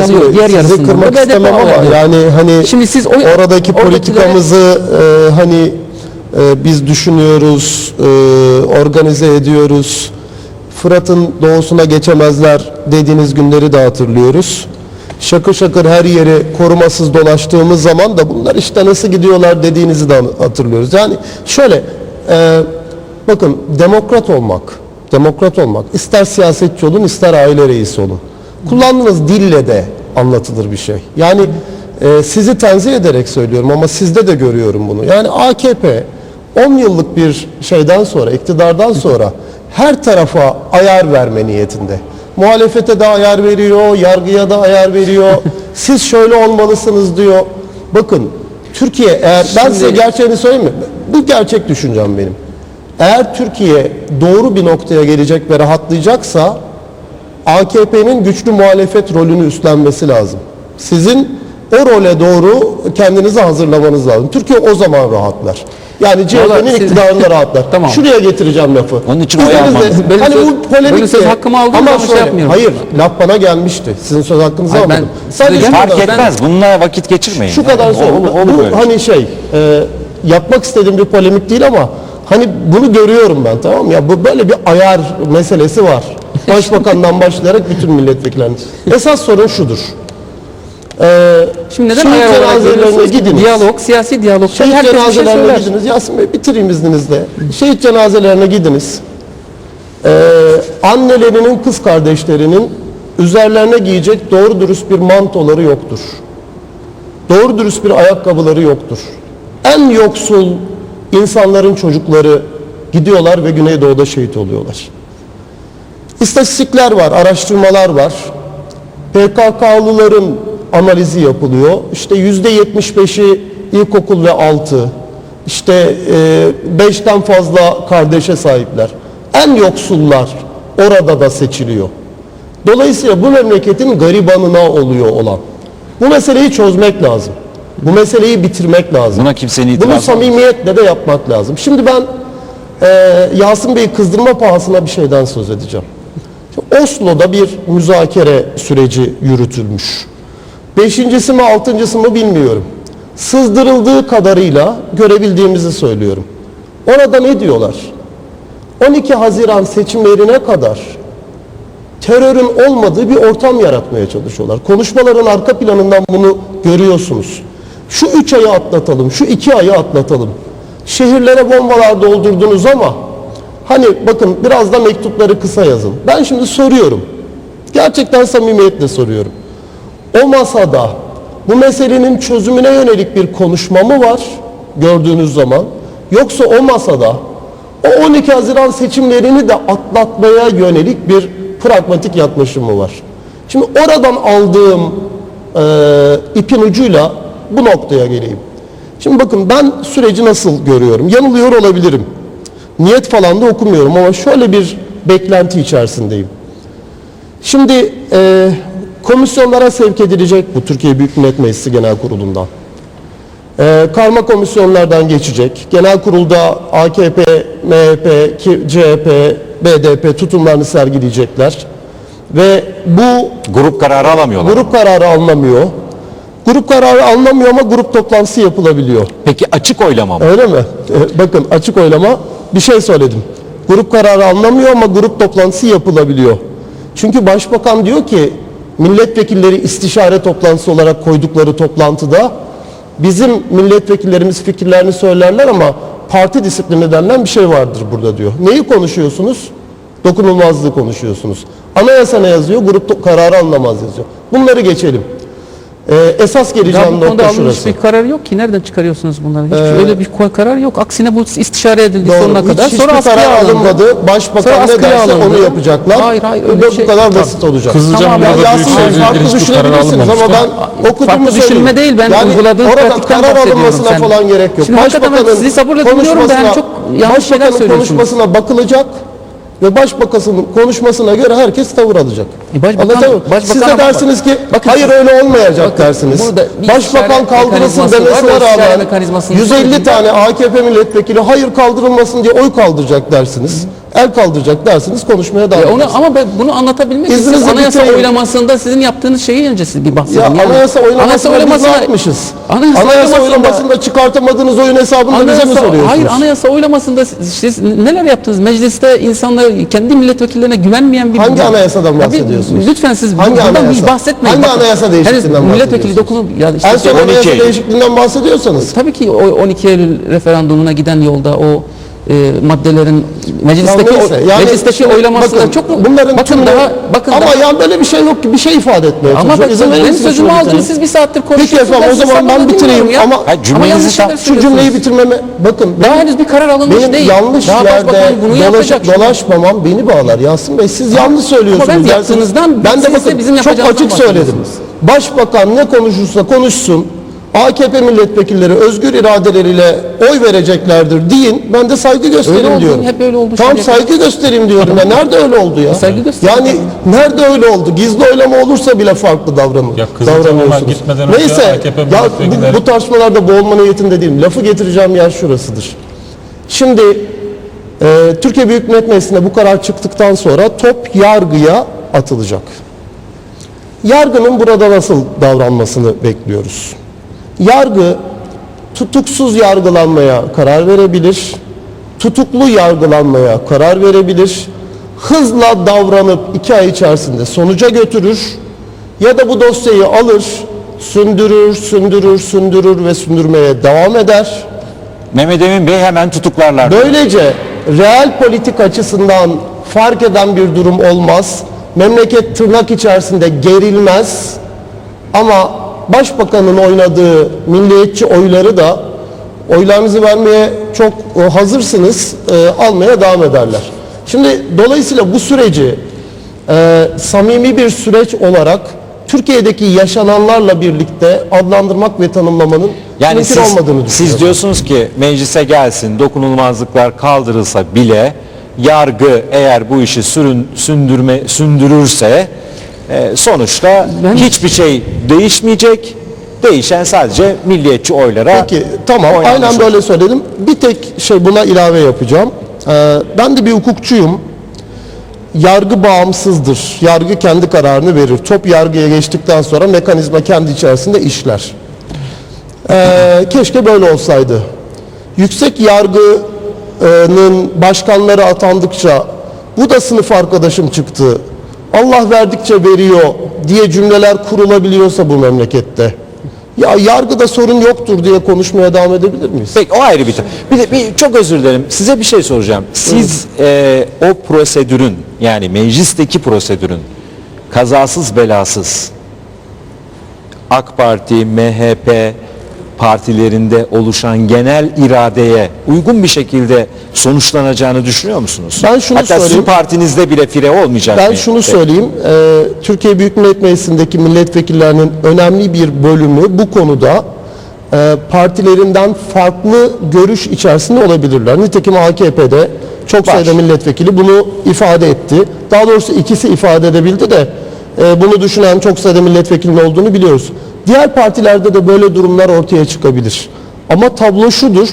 Bey, Diğer sizi yarısından kırmak istemem ama alıyor. yani hani Şimdi siz oy- oradaki politikamızı e, hani e, biz düşünüyoruz, e, organize ediyoruz. Fırat'ın doğusuna geçemezler dediğiniz günleri de hatırlıyoruz. Şakır şakır her yeri korumasız dolaştığımız zaman da bunlar işte nasıl gidiyorlar dediğinizi de hatırlıyoruz. Yani şöyle e, bakın demokrat olmak, demokrat olmak ister siyasetçi olun ister aile reisi olun. Kullandığınız dille de anlatılır bir şey. Yani e, sizi tenzih ederek söylüyorum ama sizde de görüyorum bunu. Yani AKP 10 yıllık bir şeyden sonra, iktidardan sonra her tarafa ayar verme niyetinde. Muhalefete de ayar veriyor, yargıya da ayar veriyor. Siz şöyle olmalısınız diyor. Bakın Türkiye eğer ben size Şimdi- gerçeğini söyleyeyim mi? Bu gerçek düşüncem benim. Eğer Türkiye doğru bir noktaya gelecek ve rahatlayacaksa AKP'nin güçlü muhalefet rolünü üstlenmesi lazım. Sizin o role doğru kendinizi hazırlamanız lazım. Türkiye o zaman rahatlar. Yani CHP'nin siz- iktidarında rahatlar. Tamam. Şuraya getireceğim lafı. Onun için oy. Benim hani söz- bu polemik söz de- hakkımı aldınız ama ama şey şöyle, yapmıyorum. Hayır, laf bana gelmişti. Sizin söz hakkınızı Hayır, ben- almadım. Sadece Size şu Fark etmez. Bununla vakit geçirmeyin. şu kadar Yani olur- olur Bu böyle. hani şey e, yapmak istediğim bir polemik değil ama hani bunu görüyorum ben tamam mı? Ya bu böyle bir ayar meselesi var. Başbakandan başlayarak bütün milletvekillerinin. Esas sorun şudur. E, Şimdi neden şehit cenazelerine gidiniz. Diyalog, siyasi diyalog. Şehit Herkes şey cenazelerine söyler. gidiniz. Yasin Bey bitireyim izninizle. Şehit cenazelerine gidiniz. Ee, annelerinin kız kardeşlerinin üzerlerine giyecek doğru dürüst bir mantoları yoktur. Doğru dürüst bir ayakkabıları yoktur. En yoksul insanların çocukları gidiyorlar ve Güneydoğu'da şehit oluyorlar. İstatistikler var, araştırmalar var. PKK'lıların analizi yapılıyor. İşte yüzde 75'i ilkokul ve altı. İşte e, beşten fazla kardeşe sahipler. En yoksullar orada da seçiliyor. Dolayısıyla bu memleketin garibanına oluyor olan. Bu meseleyi çözmek lazım. Bu meseleyi bitirmek lazım. Buna kimsenin Bunu itirazı olmaz. samimiyetle de yapmak lazım. Şimdi ben e, Yasin Bey'i kızdırma pahasına bir şeyden söz edeceğim. Oslo'da bir müzakere süreci yürütülmüş. Beşincisi mi altıncısı mı bilmiyorum. Sızdırıldığı kadarıyla görebildiğimizi söylüyorum. Orada ne diyorlar? 12 Haziran seçimlerine kadar terörün olmadığı bir ortam yaratmaya çalışıyorlar. Konuşmaların arka planından bunu görüyorsunuz. Şu üç ayı atlatalım, şu iki ayı atlatalım. Şehirlere bombalar doldurdunuz ama hani bakın biraz da mektupları kısa yazın. Ben şimdi soruyorum. Gerçekten samimiyetle soruyorum. O masada bu meselenin çözümüne yönelik bir konuşma mı var gördüğünüz zaman? Yoksa o masada o 12 Haziran seçimlerini de atlatmaya yönelik bir pragmatik yaklaşım mı var? Şimdi oradan aldığım e, ipin ucuyla bu noktaya geleyim. Şimdi bakın ben süreci nasıl görüyorum? Yanılıyor olabilirim. Niyet falan da okumuyorum ama şöyle bir beklenti içerisindeyim. Şimdi e, komisyonlara sevk edilecek bu Türkiye Büyük Millet Meclisi Genel Kurulu'ndan. E, karma komisyonlardan geçecek. Genel kurulda AKP, MHP, CHP, BDP tutumlarını sergileyecekler. Ve bu Grup kararı alamıyorlar. grup kararı alınamıyor. Grup kararı alınamıyor ama grup toplantısı yapılabiliyor. Peki açık oylama mı? Öyle mi? E, bakın açık oylama bir şey söyledim. Grup kararı alınamıyor ama grup toplantısı yapılabiliyor. Çünkü başbakan diyor ki milletvekilleri istişare toplantısı olarak koydukları toplantıda bizim milletvekillerimiz fikirlerini söylerler ama parti disiplini denilen bir şey vardır burada diyor. Neyi konuşuyorsunuz? Dokunulmazlığı konuşuyorsunuz. Anayasa ne yazıyor? Grup kararı alınamaz yazıyor. Bunları geçelim. Ee, esas geleceğim bu konuda nokta alınmış şurası. bir karar yok ki. Nereden çıkarıyorsunuz bunları? Hiç öyle bir karar yok. Aksine bu istişare edildi Doğru. sonuna Hiç- kadar. hiçbir Sonra askıya karar alındı. alınmadı. Başbakan Sonra ne derse alındı. onu yapacaklar. Hayır, hayır, öyle Bu şey- kadar basit olacak. Kızılca Tamam, Hamle'de Ya büyük Yasin Bey şehirle farklı düşünebilirsiniz ama ben okuduğumu Farklı düşünme değil, ben uyguladığım orada pratikten karar alınmasına falan gerek yok. Şimdi hakikaten sizi sabırla dinliyorum da yani çok yanlış şeyler Başbakanın söylüyorsunuz. konuşmasına bakılacak ve başbakanın konuşmasına göre herkes tavır alacak. E, başbakan- muyum? başbakan Siz de dersiniz ki Bakın hayır öyle olmayacak Bakın, dersiniz. Başbakan kaldırılsın demesine rağmen mekanizmasını 150 söyleyeyim. tane AKP milletvekili hayır kaldırılmasın diye oy kaldıracak dersiniz. El kaldıracak dersiniz konuşmaya devam onu, ama ben bunu anlatabilmek için siz anayasa bitireyim. oylamasında sizin yaptığınız şeyi önce siz bir bahsedin. Ya Yani anayasa oylamasında anayasa biz ne oylamasına- yapmışız? Anayasa, Anayasa, oylamasında- çıkartamadığınız oyun hesabını da bize mi Anayasa, soruyorsunuz? hayır anayasa oylamasında siz, siz neler yaptınız? Mecliste insanlar kendi milletvekillerine güvenmeyen bir... Hangi Ya- anayasadan Ya bir- bahsediyorsunuz? Lütfen siz Hangi bundan anayasa? bir bahsetmeyin. Hangi anayasa değişikliğinden henüz Milletvekili bahsediyorsunuz? dokunup... Ya işte En son 12 anayasa Eylül. değişikliğinden bahsediyorsanız. Tabii ki o 12 Eylül referandumuna giden yolda o e, maddelerin meclisteki neyse, yani meclisteki şimdi oylaması bakın, çok bunların bakın daha bakın ama daha, yani böyle bir şey yok ki bir şey ifade etmeye ama ben, İzin benim sözümü aldınız siz bir saattir Peki konuşuyorsunuz. efendim o zaman ben bitireyim ya. ama Ha, cümlenizi yanlış tam- şu cümleyi bitirmeme bakın Daha benim- henüz bir karar alınmış benim değil. yanlış Daha yerde bunu yapacak. dolaşmamam beni bağlar Yasin Bey siz yanlış söylüyorsunuz. ben dersiniz. yaptığınızdan, ben de bakın çok açık söyledim. Başbakan ne konuşursa konuşsun AKP milletvekilleri özgür iradeleriyle oy vereceklerdir deyin. Ben de saygı göstereyim oldu, diyorum. hep öyle oldu Tam şimdiye kadar. saygı göstereyim diyorum ya. Nerede öyle oldu ya? Saygı gösterin. Yani nerede öyle oldu? Gizli oylama olursa bile farklı davranır. Ya davranıyorsunuz. gitmeden önce Neyse AKP ya bu, bu tartışmalarda boğulma niyetinde değilim. Lafı getireceğim yer şurasıdır. Şimdi e, Türkiye Büyük Millet Meclisi'nde bu karar çıktıktan sonra top yargıya atılacak. Yargının burada nasıl davranmasını bekliyoruz. Yargı tutuksuz yargılanmaya karar verebilir, tutuklu yargılanmaya karar verebilir, hızla davranıp iki ay içerisinde sonuca götürür ya da bu dosyayı alır, sündürür, sündürür, sündürür ve sündürmeye devam eder. Mehmet Emin Bey hemen tutuklarlar. Böylece reel politik açısından fark eden bir durum olmaz. Memleket tırnak içerisinde gerilmez. Ama başbakanın oynadığı milliyetçi oyları da oylarınızı vermeye çok e, hazırsınız, e, almaya devam ederler. Şimdi dolayısıyla bu süreci e, samimi bir süreç olarak Türkiye'deki yaşananlarla birlikte adlandırmak ve tanımlamanın Yani mümkün siz, olmadığını düşünüyorum. siz diyorsunuz ki meclise gelsin dokunulmazlıklar kaldırılsa bile yargı eğer bu işi sürün, sündürme sündürürse e, sonuçta Ben- hiçbir şey değişmeyecek. Değişen sadece milliyetçi oylara Peki tamam aynen olur. böyle söyledim. Bir tek şey buna ilave yapacağım. Ee, ben de bir hukukçuyum. Yargı bağımsızdır. Yargı kendi kararını verir. Top yargıya geçtikten sonra mekanizma kendi içerisinde işler. Ee, keşke böyle olsaydı. Yüksek yargının başkanları atandıkça bu da sınıf arkadaşım çıktı. Allah verdikçe veriyor diye cümleler kurulabiliyorsa bu memlekette. Ya yargıda sorun yoktur diye konuşmaya devam edebilir miyiz? Peki o ayrı bir ta- Bir de bir, çok özür dilerim. Size bir şey soracağım. Siz e, o prosedürün yani meclisteki prosedürün kazasız belasız AK Parti, MHP partilerinde oluşan genel iradeye uygun bir şekilde sonuçlanacağını düşünüyor musunuz? Ben şunu Hatta sizin söyleyeyim. partinizde bile fire olmayacak Ben mı? şunu söyleyeyim. e, Türkiye Büyük Millet Meclisi'ndeki milletvekillerinin önemli bir bölümü bu konuda e, partilerinden farklı görüş içerisinde olabilirler. Nitekim AKP'de çok Var. sayıda milletvekili bunu ifade etti. Daha doğrusu ikisi ifade edebildi de e, bunu düşünen çok sayıda milletvekilinin olduğunu biliyoruz. Diğer partilerde de böyle durumlar ortaya çıkabilir. Ama tablo şudur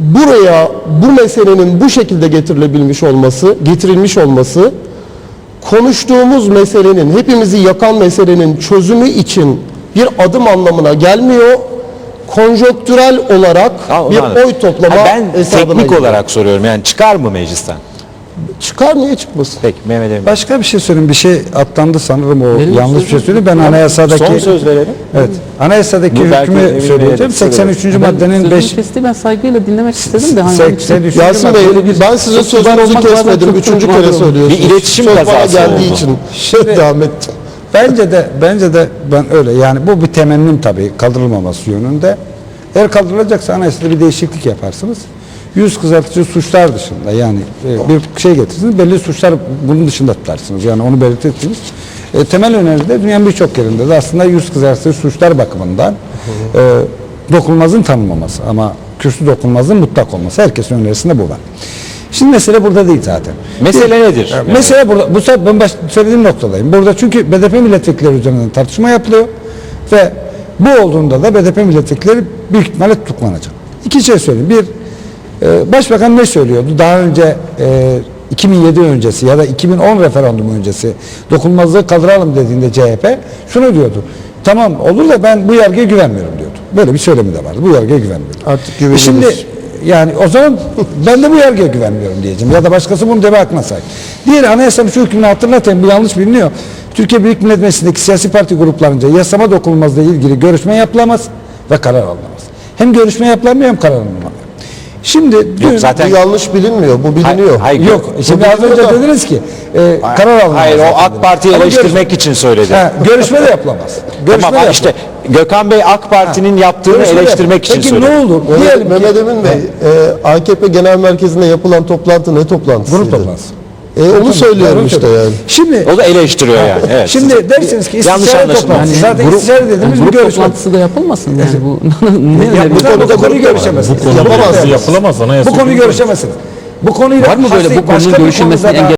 buraya bu meselenin bu şekilde getirilebilmiş olması, getirilmiş olması konuştuğumuz meselenin, hepimizi yakan meselenin çözümü için bir adım anlamına gelmiyor. Konjonktürel olarak onu bir anladım. oy toplama Ha, ben teknik giriyor. olarak soruyorum. Yani çıkar mı meclisten? Çıkar niye çıkmasın? Peki Mehmet Emin. Başka bir şey söyleyeyim. Bir şey atlandı sanırım o Benim yanlış bir şey söyledi. Ben anayasadaki Son söz verelim. Evet. Anayasadaki Bu belki hükmü Emin söyleyeceğim. Bey'e 83. Ben maddenin sözümü 5 kesti ben saygıyla dinlemek istedim de. hani 83. Yasin Bey ben size çok sözünüzü olmak bazen kesmedim. çok Üçüncü kere mağdur oldum. söylüyorsunuz. Bir iletişim Söz bana kazası geldiği oldu. için şey devam ettim. Bence de bence de ben öyle. Yani bu bir temennim tabii kaldırılmaması yönünde. Eğer kaldırılacaksa anayasada bir değişiklik yaparsınız. Yüz kızartıcı suçlar dışında yani e, bir şey getirirsiniz. Belli suçlar bunun dışında tutarsınız. Yani onu belirtirsiniz. E, temel öneri de dünyanın birçok yerinde de aslında yüz kızartıcı suçlar bakımından e, dokunulmazın tanınmaması ama kürsü dokunulmazın mutlak olması. Herkesin önerisinde bu var. Şimdi mesele burada değil zaten. Mesele nedir? E, Mesele burada. Bu sefer ben baş, söylediğim noktadayım. Burada çünkü BDP milletvekilleri üzerinden tartışma yapılıyor ve bu olduğunda da BDP milletvekilleri büyük ihtimalle tutuklanacak. İki şey söyleyeyim. Bir, e, başbakan ne söylüyordu? Daha önce e, 2007 öncesi ya da 2010 referandumu öncesi dokunulmazlığı kaldıralım dediğinde CHP şunu diyordu. Tamam olur da ben bu yargıya güvenmiyorum diyordu. Böyle bir söylemi de vardı. Bu yargıya güvenmiyorum. Artık E güvenilir. Şimdi yani o zaman ben de bu yargıya güvenmiyorum diyeceğim. Ya da başkası bunu deme aklına sahip. Diğer anayasanın şu hükmünü hatırlatayım. Bu yanlış biliniyor. Türkiye Büyük Millet Meclisi'ndeki siyasi parti gruplarınca yasama dokunulmazlığı ilgili görüşme yapılamaz ve karar alınamaz. Hem görüşme yapılamıyor hem karar alınamaz. Şimdi dün, zaten- Bu yanlış bilinmiyor. Bu biliniyor. Hayır, yok. Şimdi az önce dediniz ki e, karar alınamaz. Hayır o AK. Parti'yi Ama eleştirmek için söyledi. Ha, görüşme de yapılamaz. Görüşme Tamam de işte yapılamaz. Gökhan Bey AK Parti'nin yaptığını Görüşme de eleştirmek için Peki söyledi. ne olur? Mehmet, Diyelim ki Mehmet Emin Bey, e, AKP Genel Merkezi'nde yapılan toplantı ne toplantısıydı? grup toplantısı. E, onu söylüyorum Onu işte söylüyorum. yani. Şimdi O da eleştiriyor yani. Evet. Şimdi dersiniz ki Yanlış istişare toplantısı. Zaten grup, istişare dediğimiz bir grup görüşme. toplantısı da yapılmasın yani bu. ne Ya öneriyorsun? bu konuda konuyu görüşemezsiniz. Yapamazsınız. Yapılamaz anayasa. Bu konuyu görüşemezsiniz. Bu konuyu Var mı böyle bu konunun görüşülmesini engel